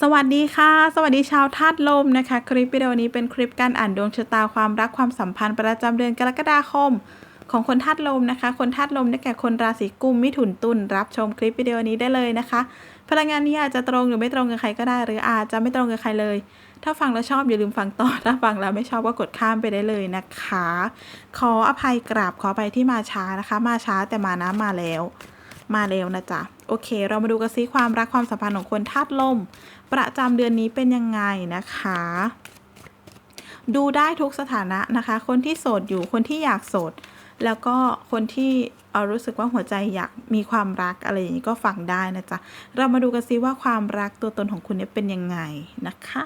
สวัสดีค่ะ สวัสดีชาวธาตุลมนะคะ คลิปวิดีโอนี้เป็นคลิปการอ่านดวงชะตาความรักความสัมพันธ์ประจำเดือนกรกฎาคม ของคนธาตุลมนะคะ คนธาตุลมได้แก่คนราศีกุมมิถุนตุลรับชมคลิปวิดีโอนี้ได้เลยนะคะ พลังงานนี้อาจจะตรงหรือไม่ตรงกับใครก็ได้ หรืออาจจะไม่ตรงกับใครเลย ถ้าฟังแล้วชอบอย่าลืมฟังต่อถ้าฟังแล้วไม่ชอบก็กดข้ามไปได้เลยนะคะ ขออภัยกราบขอไปที่มาช้านะคะ มาช้าแต่มานะมาแล้ว มาเร็วนะจ๊ะ โอเค เรามาดูกันซิความรักความสัมพันธ์ของคนธาตุลม ประจำเดือนนี้เป็นยังไงนะคะ ดูได้ทุกสถานะนะคะ คนที่โสดอยู่คนที่อยากโสด แล้วก็คนที่เอารู้สึกว่าหัวใจอยากมีความรักอะไรอย่างนี้ก็ฟังได้นะจ๊ะ เรามาดูกันซิว่าความรักตัวตนของคุณเนี่ยเป็นยังไงนะคะ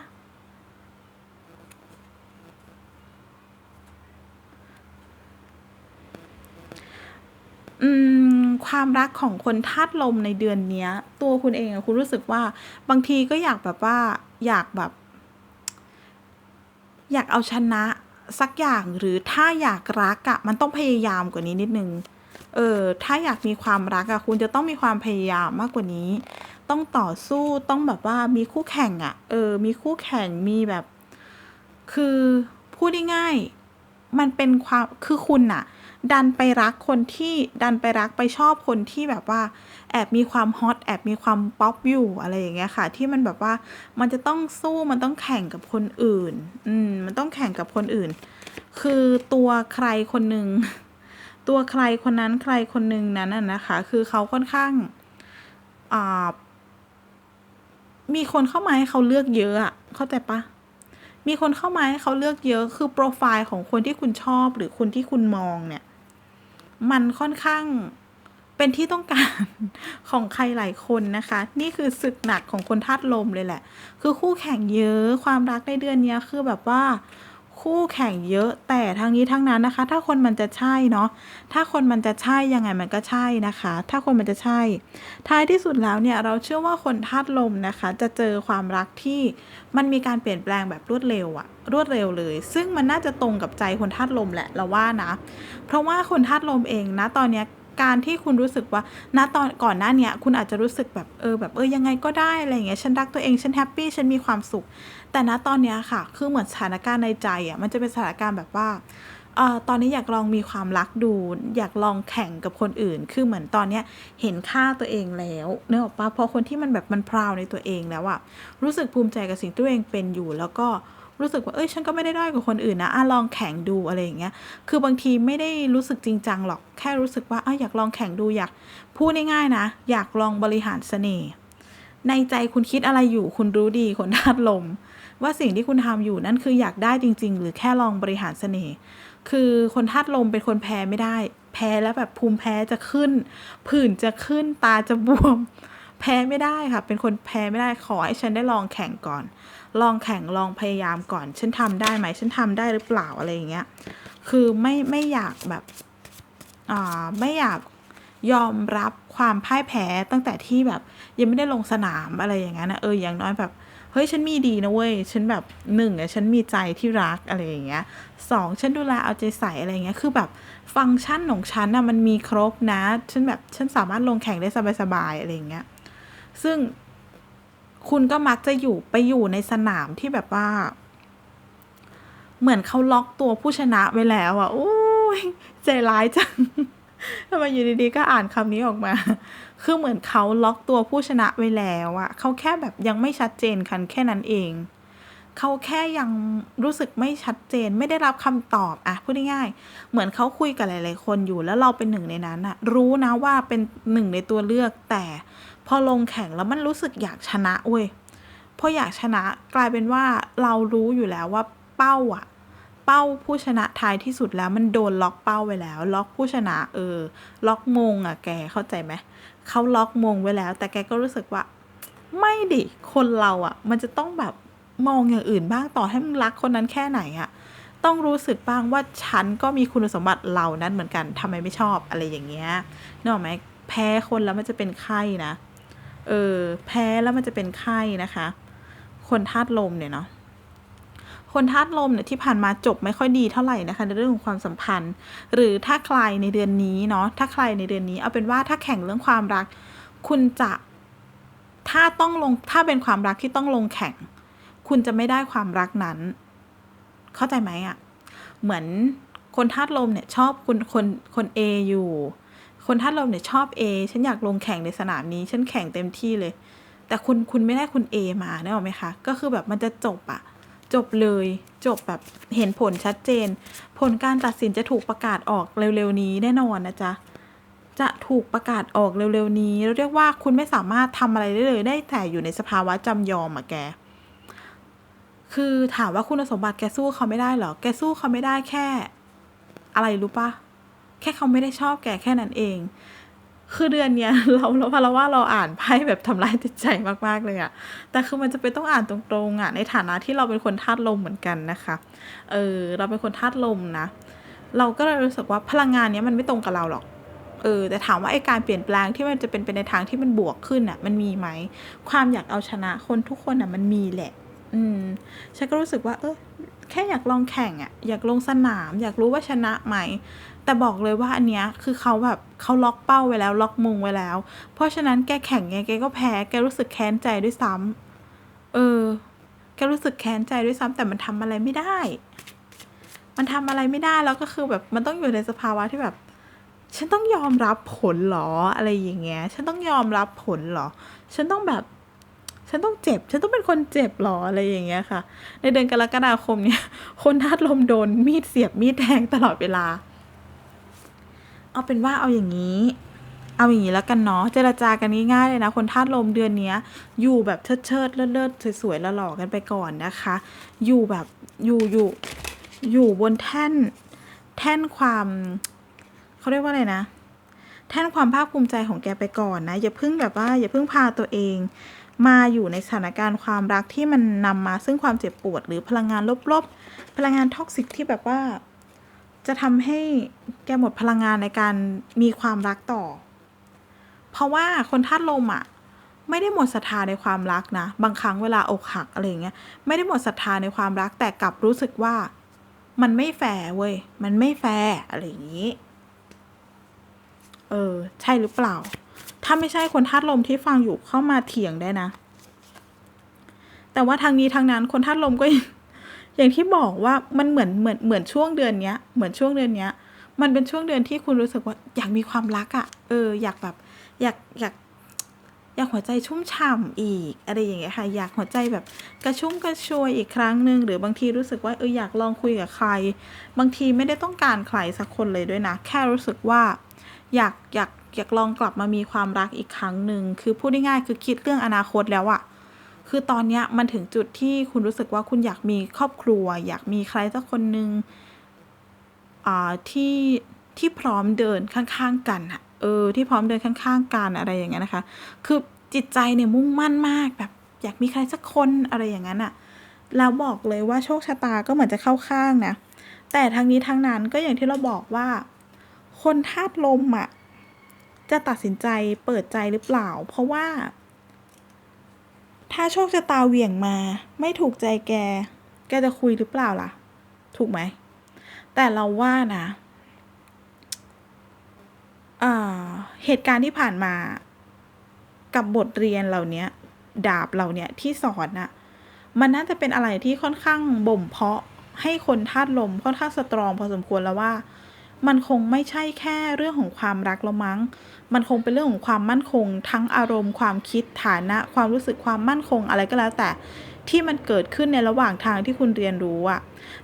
อืม ความรักของคนธาตุลมในเดือนเนี้ย ตัวคุณเองอะคุณรู้สึกว่าบางทีก็อยากแบบว่าอยากแบบ อยากเอาชนะสักอย่างหรือถ้าอยากรักอะมันต้องพยายามกว่านี้นิดนึง เออ ถ้าอยากมีความรักอะคุณจะต้องมีความพยายามมากกว่านี้ ต้องต่อสู้ต้องแบบว่ามีคู่แข่งอะเออ มีคู่แข่งมีแบบ คือพูดง่ายๆมันเป็นความคือคุณน่ะ ดันไปรักคนที่ดันไปรักไปชอบคนที่แบบว่า แอบมีความฮอตแอบมีความป๊อปอยู่อะไรอย่างเงี้ยค่ะ ที่มันแบบว่ามันจะต้องสู้มันต้องแข่งกับคนอื่น อืมมันต้องแข่งกับคนอื่น คือตัวใครคนหนึ่งตัวใครคนนั้นใครคนหนึ่งนั้นน่ะนะคะ คือเขาค่อนข้างอ่ามีคนเข้ามาให้เขาเลือกเยอะอะเข้าใจปะมีคนเข้ามาให้เขาเลือกเยอะ คือโปรไฟล์ของคนที่คุณชอบหรือคนที่คุณมองเนี่ย มันค่อนข้างเป็นที่ต้องการของใครหลายคนนะคะ นี่คือศึกหนักของคนธาตุลมเลยแหละ คือคู่แข่งเยอะความรักในเดือนนี้คือแบบว่า คู่แข่งเยอะแต่ทางนี้ทั้งนั้นนะคะ ถ้าคนมันจะใช่เนาะถ้าคนมันจะใช่ยังไงมันก็ใช่นะคะ ถ้าคนมันจะใช่ ท้ายที่สุดแล้วเนี่ยเราเชื่อว่าคนธาตุลมนะคะ จะเจอความรักที่มันมีการเปลี่ยนแปลงแบบรวดเร็วอะรวดเร็วเลย ซึ่งมันน่าจะตรงกับใจคนธาตุลมแหละเราว่านะ เพราะว่าคนธาตุลมเองนะตอนเนี้ย การที่คุณรู้สึกว่าณตอนก่อนหน้าเนี้ยคุณอาจจะรู้สึกแบบเออแบบเออยังไงก็ได้อะไรอย่างเงี้ยฉันรักตัวเองฉันแฮปปี้ฉันมีความสุข แต่ณตอนเนี้ยค่ะ คือเหมือนสถานการณ์ในใจอะมันจะเป็นสถานการณ์แบบว่าเออตอนนี้อยากลองมีความรักดู อยากลองแข่งกับคนอื่น คือเหมือนตอนเนี้ยเห็นค่าตัวเองแล้วเนอะปะพอคนที่มันแบบมันพราวในตัวเองแล้วอะรู้สึกภูมิใจกับสิ่งที่ตัวเองเป็นอยู่แล้วก็ รู้สึกว่าเอ้ยฉันก็ไม่ได้ด้อยกว่าคนอื่นนะอะลองแข่งดูอะไรอย่างเงี้ยคือบางทีไม่ได้รู้สึกจริงจังหรอกแค่รู้สึกว่าอะอยากลองแข่งดูอยากพูดง่ายๆนะ อยากลองบริหารเสน่ห์ในใจคุณคิดอะไรอยู่คุณรู้ดีคนธาตุลม ว่าสิ่งที่คุณทำอยู่นั่นคืออยากได้จริง ๆ หรือแค่ลองบริหารเสน่ห์คือคนธาตุลมเป็นคนแพ้ไม่ได้ แพ้แล้วแบบภูมิแพ้จะขึ้น ผื่นจะขึ้นตาจะบวม แพ้ไม่ได้ค่ะ เป็นคนแพ้ไม่ได้ขอให้ฉันได้ลองแข่งก่อน ลองแข่งลองพยายามก่อน ฉันทำได้ไหมฉันทำได้หรือเปล่าอะไรอย่างเงี้ย คือไม่ไม่อยากแบบอ่าไม่อยากยอมรับความพ่ายแพ้ตั้งแต่ที่แบบ ยังไม่ได้ลงสนามอะไรอย่างเงี้ยนะเอออย่างน้อยแบบเฮ้ยฉันมีดีนะเว้ยฉันแบบหนึ่งอะฉันมีใจที่รักอะไรอย่างเงี้ยสองฉันดูแลเอาใจใส่อะไรอย่างเงี้ยคือแบบฟังก์ชันของฉันอะมันมีครบนะ ฉันแบบฉันสามารถลงแข่งได้สบายๆอะไรอย่างเงี้ย ซึ่งคุณก็มักจะอยู่ไปอยู่ในสนามที่แบบว่า เหมือนเขาล็อกตัวผู้ชนะไว้แล้วอะโอ้ยใจร้ายจังทำไมอยู่ดีๆก็อ่านคำนี้ออกมา คือเหมือนเขาล็อกตัวผู้ชนะไว้แล้วอะเขาแค่แบบยังไม่ชัดเจนกันแค่นั้นเอง เขาแค่ยังรู้สึกไม่ชัดเจน ไม่ได้รับคำตอบอะพูดง่ายๆเหมือนเขาคุยกับหลาย ๆ คนอยู่แล้วเราเป็นหนึ่งในนั้นอะรู้นะว่าเป็นหนึ่งในตัวเลือกแต่ พอลงแข่งแล้วมันรู้สึกอยากชนะเว้ยพออยากชนะกลายเป็นว่าเรารู้อยู่แล้วว่าเป้าอะเป้าผู้ชนะท้ายที่สุดแล้วมันโดนล็อกเป้าไว้แล้ว ล็อกผู้ชนะเออ ล็อกมงอะแกเข้าใจไหมเขาล็อกมงไว้แล้ว แต่แกก็รู้สึกว่า ไม่ดิคนเราอะมันจะต้องแบบมองอย่างอื่นบ้างต่อให้มึงรักคนนั้นแค่ไหนอะต้องรู้สึกบ้างว่าฉันก็มีคุณสมบัติเหล่านั้นเหมือนกันทำไมไม่ชอบอะไรอย่างเงี้ยนึกออกไหมแพ้คนแล้วมันจะเป็นไข้นะ เออแพ้แล้วมันจะเป็นไข้นะคะ คนธาตุลมเนี่ยเนาะคนธาตุลมเนี่ยที่ผ่านมาจบไม่ค่อยดีเท่าไหร่นะคะในเรื่องของความสัมพันธ์ หรือถ้าใครในเดือนนี้เนาะถ้าใครในเดือนนี้เอาเป็นว่าถ้าแข่งเรื่องความรัก คุณจะถ้าต้องลงถ้าเป็นความรักที่ต้องลงแข่ง คุณจะไม่ได้ความรักนั้น เข้าใจไหมอะ่ะเหมือนคนธาตุลมเนี่ยชอบคนคนคนเออยู่ คนธาตุลมเนี่ยชอบ A ฉันอยากลงแข่งในสนามนี้ ฉันแข่งเต็มที่เลย แต่คุณคุณไม่ได้คุณ A มาเนี่ยหรอไหมคะ ก็คือแบบมันจะจบอะจบเลย จบแบบเห็นผลชัดเจน ผลการตัดสินจะถูกประกาศออกเร็วๆนี้แน่นอนนะจ๊ะจะถูกประกาศออกเร็วๆนี้เราเรียกว่าคุณไม่สามารถทำอะไรได้เลยได้แต่อยู่ในสภาวะจำยอมอะแก คือถามว่าคุณสมบัติแกสู้เขาไม่ได้เหรอ แกสู้เขาไม่ได้แค่ อะไรรู้ปะ แค่เขาไม่ได้ชอบแกแค่นั้นเอง คือเดือนเนี้ยเราเราพเราว่าเราอ่านไพ่แบบทำร้ายจิตใจมากๆเลยอะแต่คือมันจะเป็นต้องอ่านตรงๆอะในฐานะที่เราเป็นคนธาตุลมเหมือนกันนะคะ เออเราเป็นคนธาตุลมนะ เราก็เลยรู้สึกว่าพลังงานเนี้ยมันไม่ตรงกับเราหรอกเออแต่ถามว่าไอการเปลี่ยนแปลงที่มันจะเป็นไปในทางที่มันบวกขึ้นอะมันมีไหม ความอยากเอาชนะคนทุกคนอะมันมีแหละ อืมฉันก็รู้สึกว่า เออ แค่อยากลองแข่งอะอยากลงสนาม อยากรู้ว่าชนะไหม แต่บอกเลยว่าอันเนี้ยคือเขาแบบเขาล็อกเป้าไว้แล้ว ล็อกมุงไว้แล้ว เพราะฉะนั้นแกแข่งไงแกก็แพ้แกรู้สึกแค้นใจด้วยซ้ำเออ แกรู้สึกแค้นใจด้วยซ้ำแต่มันทำอะไรไม่ได้ มันทำอะไรไม่ได้แล้วก็คือแบบมันต้องอยู่ในสภาวะที่แบบ ฉันต้องยอมรับผลหรออะไรอย่างเงี้ย ฉันต้องยอมรับผลหรอ ฉันต้องแบบ ฉันต้องเจ็บ ฉันต้องเป็นคนเจ็บหรออะไรอย่างเงี้ยค่ะ ในเดือนกรกฎาคมเนี่ย คนธาตุลมโดนมีดเสียบมีดแทงตลอดเวลา เอาเป็นว่าเอาอย่างนี้ เอาอย่างนี้แล้วกันเนาะ เจรจากันง่ายๆเลยนะ คนธาตุลมเดือนเนี้ยอยู่แบบเชิดเชิดๆเลิศๆสวยๆหล่อๆกันไปก่อนนะคะ อยู่แบบอยู่อยู่อยู่บนแท่นแท่นความเขาเรียกว่าอะไรนะแท่นความภาคภูมิใจของแกไปก่อนนะ อย่าเพิ่งแบบว่า อย่าเพิ่งพาตัวเอง มาอยู่ในสถานการณ์ความรักที่มันนำมาซึ่งความเจ็บปวด หรือพลังงานลบๆ พลังงานท็อกซิกที่แบบว่า จะทำให้แกหมดพลังงานในการมีความรักต่อ เพราะว่าคนธาตุลมอะไม่ได้หมดศรัทธาในความรักนะ บางครั้งเวลาอกหักอะไรเงี้ย ไม่ได้หมดศรัทธาในความรัก แต่กลับรู้สึกว่า มันไม่แฟร์เว้ย มันไม่แฟร์อะไรอย่างนี้ เออ ใช่หรือเปล่า ถ้าไม่ใช่คนธาตุลมที่ฟังอยู่เข้ามาเถียงได้นะ แต่ว่าทางนี้ทางนั้นคนธาตุลมก็ อย่างที่บอกว่ามันเหมือนเหมือนเหมือนช่วงเดือนเนี้ย เหมือนช่วงเดือนเนี้ย มันเป็นช่วงเดือนที่คุณรู้สึกว่าอยากมีความรักอะ่ะ เออ อยากแบบ อยากอยากอยากหัวใจชุ่มฉ่ำอีกอะไรอย่างเงี้ยค่ะ อยากหัวใจแบบกระชุ่มกระชวยอีกครั้งหนึ่งหรือบางทีรู้สึกว่าเอออยากลองคุยกับใคร บางทีไม่ได้ต้องการใครสักคนเลยด้วยนะ แค่รู้สึกว่า อยากอยาก อยากลองกลับมามีความรักอีกครั้งหนึ่งคือพูดง่ายๆคือคิดเรื่องอนาคตแล้วอะคือตอนเนี้ยมันถึงจุดที่คุณรู้สึกว่าคุณอยากมีครอบครัว อยากมีใครสักคนหนึ่งอ่าที่ที่พร้อมเดินข้างๆกันอะเออที่พร้อมเดินข้างๆกันอะไรอย่างเงี้ยนะคะ คือจิตใจเนี่ยมุ่งมั่นมากแบบอยากมีใครสักคนอะไรอย่างนั้นอะแล้วบอกเลยว่าโชคชะตาก็เหมือนจะเข้าข้างนะแต่ทางนี้ทางนั้นก็อย่างที่เราบอกว่า คนธาตุลมอะ จะตัดสินใจเปิดใจหรือเปล่า เพราะว่า ถ้าโชคชะตาเหวี่ยงมา ไม่ถูกใจแก แกจะคุยหรือเปล่าล่ะ ถูกไหม แต่เราว่านะเหตุการณ์ที่ผ่านมา กับบทเรียนเหล่านี้ดาบเหล่านี้ที่สอนน่ะ มันน่าจะเป็นอะไรที่ค่อนข้างบ่มเพาะให้คนธาตุลมค่อนข้างสตรองพอสมควรแล้วว่า มันคงไม่ใช่แค่เรื่องของความรักล้วมั้ง มันคงเป็นเรื่องของความมั่นคง ทั้งอารมณ์ความคิดฐานะ ความรู้สึกความมั่นคงอะไรก็แล้วแต่ ที่มันเกิดขึ้นในระหว่างทางที่คุณเรียนรู้อะ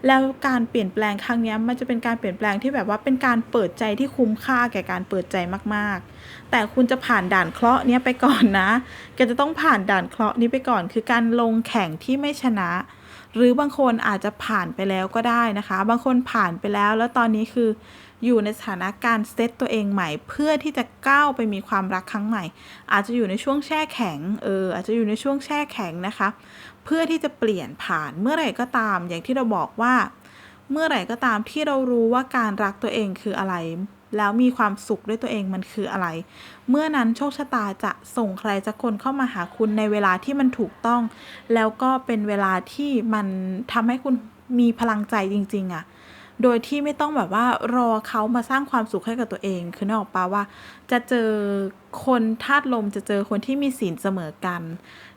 แล้วการเปลี่ยนแปลงครั้งนี้มันจะเป็นการเปลี่ยนแปลงที่แบบว่าเป็นการเปิดใจที่คุ้มค่าแก่การเปิดใจมากๆ แต่คุณจะผ่านด่านเคราะห์เนี้ยไปก่อนนะแกจะต้องผ่านด่านเคราะห์นี้ไปก่อน คือการลงแข่งที่ไม่ชนะ หรือบางคนอาจจะผ่านไปแล้วก็ได้นะคะ บางคนผ่านไปแล้ว แล้วตอนนี้คืออยู่ในสถานการณ์เซตตัวเองใหม่ เพื่อที่จะก้าวไปมีความรักครั้งใหม่ อาจจะอยู่ในช่วงแช่แข็งเอออาจจะอยู่ในช่วงแช่แข็งนะคะ เพื่อที่จะเปลี่ยนผ่านเมื่อไหร่ก็ตาม อย่างที่เราบอกว่า เมื่อไหร่ก็ตามที่เรารู้ว่าการรักตัวเองคืออะไร แล้วมีความสุขด้วยตัวเองมันคืออะไร เมื่อนั้นโชคชะตาจะส่งใครสักคนเข้ามาหาคุณในเวลาที่มันถูกต้อง แล้วก็เป็นเวลาที่มันทำให้คุณมีพลังใจจริง ๆอะโดยที่ไม่ต้องแบบว่ารอเขามาสร้างความสุขให้กับตัวเอง คือนึกออกปะว่า จะเจอคนธาตุลมจะเจอคนที่มีศีลเสมอกัน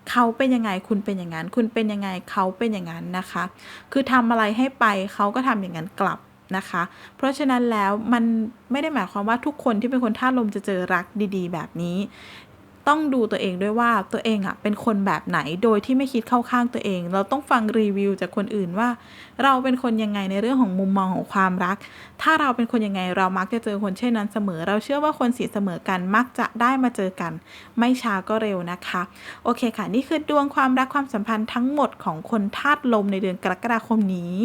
เขาเป็นยังไงคุณเป็นอย่างนั้น คุณเป็นยังไงเขาเป็นอย่างนั้นนะคะ คือทำอะไรให้ไปเขาก็ทำอย่างนั้นกลับ นะคะ เพราะฉะนั้นแล้วมันไม่ได้หมายความว่าทุกคนที่เป็นคนธาตุลมจะเจอรักดีๆ แบบนี้ ต้องดูตัวเองด้วยว่าตัวเองอะเป็นคนแบบไหนโดยที่ไม่คิดเข้าข้างตัวเอง เราต้องฟังรีวิวจากคนอื่นว่า เราเป็นคนยังไงในเรื่องของมุมมองของความรัก ถ้าเราเป็นคนยังไงเรามักจะเจอคนเช่นนั้นเสมอ เราเชื่อว่าคนสีเสมอกันมักจะได้มาเจอกัน ไม่ช้าก็เร็วนะคะ โอเคค่ะ นี่คือดวงความรักความสัมพันธ์ทั้งหมดของคนธาตุลมในเดือนกรกฎาคมนี้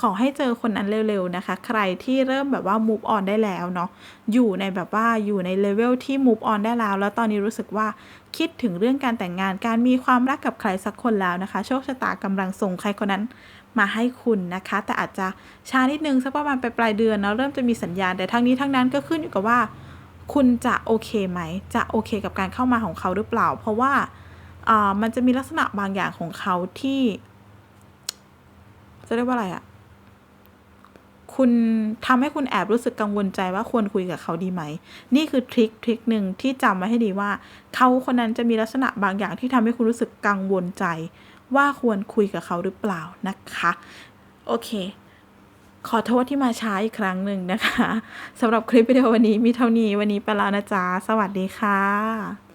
ขอให้เจอคนนั้นเร็วๆนะคะ ใครที่เริ่มแบบว่า move on ได้แล้วเนาะ อยู่ในแบบว่าอยู่ในเลเวลที่ move on ได้แล้ว แล้วตอนนี้รู้สึกว่าคิดถึงเรื่องการแต่งงานการมีความรักกับใครสักคนแล้วนะคะ โชคชะตากำลังส่งใครคนนั้นมาให้คุณนะคะ แต่อาจจะช้านิดนึงสักประมาณปลายเดือนเนาะเริ่มจะมีสัญญาณแต่ทั้งนี้ทั้งนั้นก็ขึ้นอยู่กับว่า คุณจะโอเคไหม จะโอเคกับการเข้ามาของเขาหรือเปล่า เพราะว่าอ่ามันจะมีลักษณะบางอย่างของเขาที่ จะเรียกว่าอะไรอะ คุณทำให้คุณแอบรู้สึกกังวลใจว่าควรคุยกับเขาดีไหม นี่คือทริคทริคหนึ่งที่จำไว้ให้ดีว่า เขาคนนั้นจะมีลักษณะบางอย่างที่ทำให้คุณรู้สึกกังวลใจ ว่าควรคุยกับเขาหรือเปล่านะคะ โอเค ขอโทษที่มาช้าอีกครั้งหนึ่งนะคะสำหรับคลิปวิดีโอวันนี้มีเท่านี้วันนี้ไปแล้วนะจ๊ะสวัสดีค่ะ